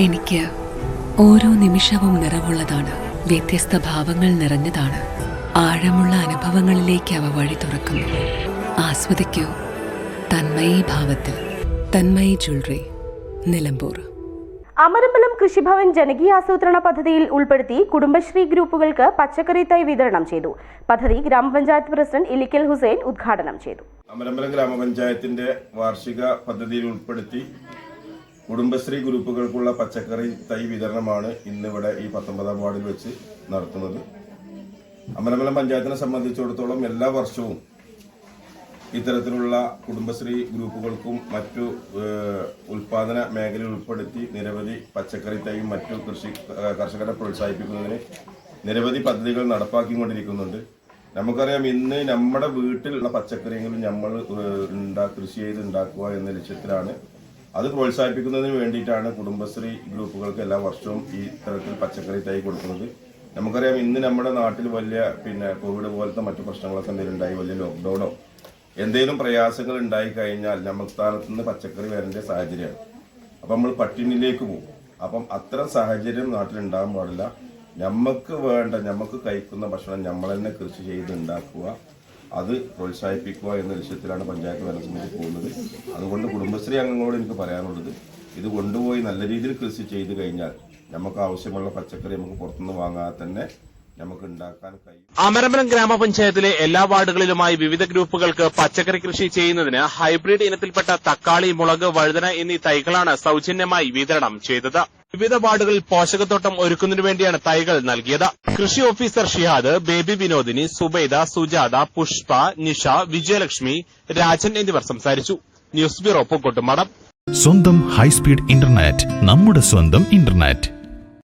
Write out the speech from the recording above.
എനിക്ക് ഓരോ നിമിഷവും നിറവുള്ളതാണ്. വ്യത്യസ്ത ഭാവങ്ങൾ നിറഞ്ഞതാണ്. ആഴമുള്ള അനുഭവങ്ങളിലേക്ക് അവ വഴി തുറക്കുന്നു. ആസ്വദിക്കൂ. തന്മയി ഭാവത്തിൽ. തന്മയി ജ്വല്ലറി. നിലമ്പൂർ. അമരമ്പലം കൃഷിഭവൻ ജനകീയാസൂത്രണ പദ്ധതിയിൽ ഉൾപ്പെടുത്തി കുടുംബശ്രീ ഗ്രൂപ്പുകൾക്ക് പച്ചക്കറി തൈ വിതരണം ചെയ്തു. പദ്ധതി ഗ്രാമപഞ്ചായത്ത് പ്രസിഡന്റ് ഇലിക്കൽ ഹുസൈൻ ഉദ്ഘാടനം ചെയ്തു. അമരമ്പലം ഗ്രാമപഞ്ചായത്തിന്റെ വാർഷിക പദ്ധതിയിൽ ഉൾപ്പെടുത്തി കുടുംബശ്രീ ഗ്രൂപ്പുകൾക്കുള്ള പച്ചക്കറി തൈ വിതരണമാണ് ഇന്നിവിടെ ഈ പത്തൊമ്പതാം വാർഡിൽ വെച്ച് നടത്തുന്നത്. അമരമ്പലം പഞ്ചായത്തിനെ സംബന്ധിച്ചിടത്തോളം എല്ലാ വർഷവും ഇത്തരത്തിലുള്ള കുടുംബശ്രീ ഗ്രൂപ്പുകൾക്കും മറ്റു ഉൽപാദന മേഖലയിൽ ഉൾപ്പെടുത്തി നിരവധി പച്ചക്കറി തൈയും മറ്റു കൃഷി കർഷകരെ പ്രോത്സാഹിപ്പിക്കുന്നതിന് നിരവധി പദ്ധതികൾ നടപ്പാക്കിക്കൊണ്ടിരിക്കുന്നുണ്ട്. നമുക്കറിയാം ഇന്ന് നമ്മുടെ വീട്ടിലുള്ള പച്ചക്കറിയെങ്കിലും നമ്മൾ ഉണ്ടാ കൃഷി ചെയ്ത് ഉണ്ടാക്കുക എന്ന ലക്ഷ്യത്തിലാണ് അത് പ്രോത്സാഹിപ്പിക്കുന്നതിന് വേണ്ടിയിട്ടാണ് കുടുംബശ്രീ ഗ്രൂപ്പുകൾക്ക് എല്ലാ വർഷവും ഈ തരത്തിൽ പച്ചക്കറി തൈ കൊടുക്കുന്നത്. നമുക്കറിയാം ഇന്ന് നമ്മുടെ നാട്ടിൽ വലിയ പിന്നെ കോവിഡ് പോലത്തെ മറ്റു പ്രശ്നങ്ങളൊക്കെ എന്തെങ്കിലും ഉണ്ടായി വലിയ ലോക്ക്ഡൌണോ എന്തെങ്കിലും പ്രയാസങ്ങൾ ഉണ്ടായി കഴിഞ്ഞാൽ നമ്മുടെ സ്ഥാനത്ത് നിന്ന് പച്ചക്കറി വരേണ്ട സാഹചര്യമാണ്. അപ്പം നമ്മൾ പട്ടിണിയിലേക്ക് പോകും. അപ്പം അത്തരം സാഹചര്യം നാട്ടിൽ ഉണ്ടാകാൻ പാടില്ല. നമുക്ക് വേണ്ട നമുക്ക് കഴിക്കുന്ന ഭക്ഷണം നമ്മൾ തന്നെ കൃഷി ചെയ്ത് ഉണ്ടാക്കുക. അത് പ്രോത്സാഹിപ്പിക്കുക എന്ന ലക്ഷ്യത്തിലാണ് പഞ്ചായത്ത് ഭരണസമിതി പോകുന്നത്. അതുകൊണ്ട് കുടുംബശ്രീ അംഗങ്ങളോട് എനിക്ക് പറയാനുള്ളത് ഇത് കൊണ്ടുപോയി നല്ല രീതിയിൽ കൃഷി ചെയ്ത് കഴിഞ്ഞാൽ നമുക്ക് ആവശ്യമുള്ള പച്ചക്കറി നമുക്ക് പുറത്തുനിന്ന് വാങ്ങാതെ തന്നെ നമുക്ക് ഉണ്ടാക്കാൻ കഴിയും. അമരമ്പലം ഗ്രാമപഞ്ചായത്തിലെ എല്ലാ വാർഡുകളിലുമായി വിവിധ ഗ്രൂപ്പുകൾക്ക് പച്ചക്കറി കൃഷി ചെയ്യുന്നതിന് ഹൈബ്രിഡ് ഇനത്തിൽപ്പെട്ട തക്കാളി മുളക് വഴുതന എന്നീ തൈകളാണ് സൌജന്യമായി വിതരണം ചെയ്തത്. വിവിധ വാർഡുകളിൽ പോഷകത്തോട്ടം ഒരുക്കുന്നതിനു വേണ്ടിയാണ് തൈകൾ നൽകിയത്. കൃഷി ഓഫീസർ ഷിഹാദ് ബേബി വിനോദിനി സുബൈദ സുജാത പുഷ്പ നിഷ വിജയലക്ഷ്മി രാജൻ എന്നിവർ സംസാരിച്ചു. ന്യൂസ് ബ്യൂറോ പൂക്കോട്ടുമടം സ്വന്തം ഹൈസ്പീഡ് ഇന്റർനെറ്റ് നമ്മുടെ സ്വന്തം ഇന്റർനെറ്റ്.